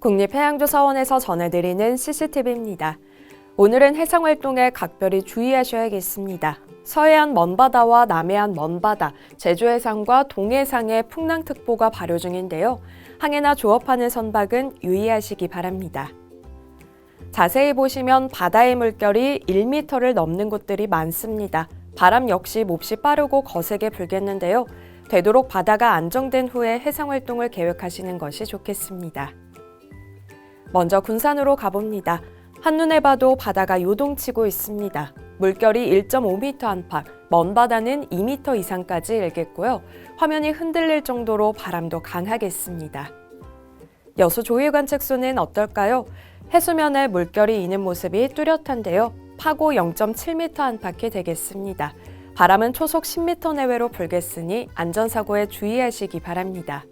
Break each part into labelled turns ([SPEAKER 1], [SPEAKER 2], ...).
[SPEAKER 1] 국립해양조사원에서 전해드리는 CCTV입니다. 오늘은 해상활동에 각별히 주의하셔야겠습니다. 서해안 먼바다와 남해안 먼바다, 제주해상과 동해상에 풍랑특보가 발효 중인데요. 항해나 조업하는 선박은 유의하시기 바랍니다. 자세히 보시면 바다의 물결이 1m를 넘는 곳들이 많습니다. 바람 역시 몹시 빠르고 거세게 불겠는데요. 되도록 바다가 안정된 후에 해상 활동을 계획하시는 것이 좋겠습니다. 먼저 군산으로 가봅니다. 한눈에 봐도 바다가 요동치고 있습니다. 물결이 1.5m 안팎, 먼 바다는 2m 이상까지 일겠고요. 화면이 흔들릴 정도로 바람도 강하겠습니다. 여수 조일 관측소는 어떨까요? 해수면에 물결이 이는 모습이 뚜렷한데요. 파고 0.7m 안팎이 되겠습니다. 바람은 초속 10m 내외로 불겠으니 안전사고에 주의하시기 바랍니다.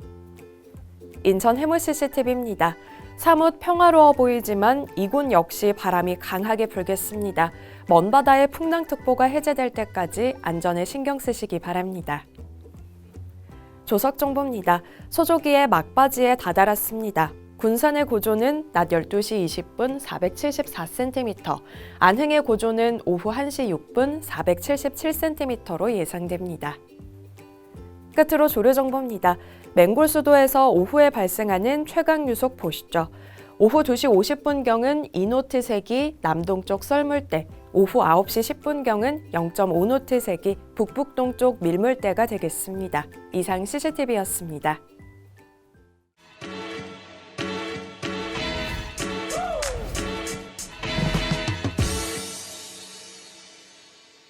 [SPEAKER 1] 인천 해물 CCTV입니다. 사뭇 평화로워 보이지만 이곳 역시 바람이 강하게 불겠습니다. 먼 바다의 풍랑특보가 해제될 때까지 안전에 신경 쓰시기 바랍니다. 조석 정보입니다. 소조기의 막바지에 다다랐습니다. 군산의 고조는 낮 12시 20분 474cm, 안흥의 고조는 오후 1시 6분 477cm로 예상됩니다. 끝으로 조류 정보입니다. 맹골 수도에서 오후에 발생하는 최강 유속 보시죠. 오후 2시 50분경은 2노트 색이 남동쪽 썰물대, 오후 9시 10분경은 0.5노트 색이 북북동쪽 밀물대가 되겠습니다. 이상 CCTV였습니다.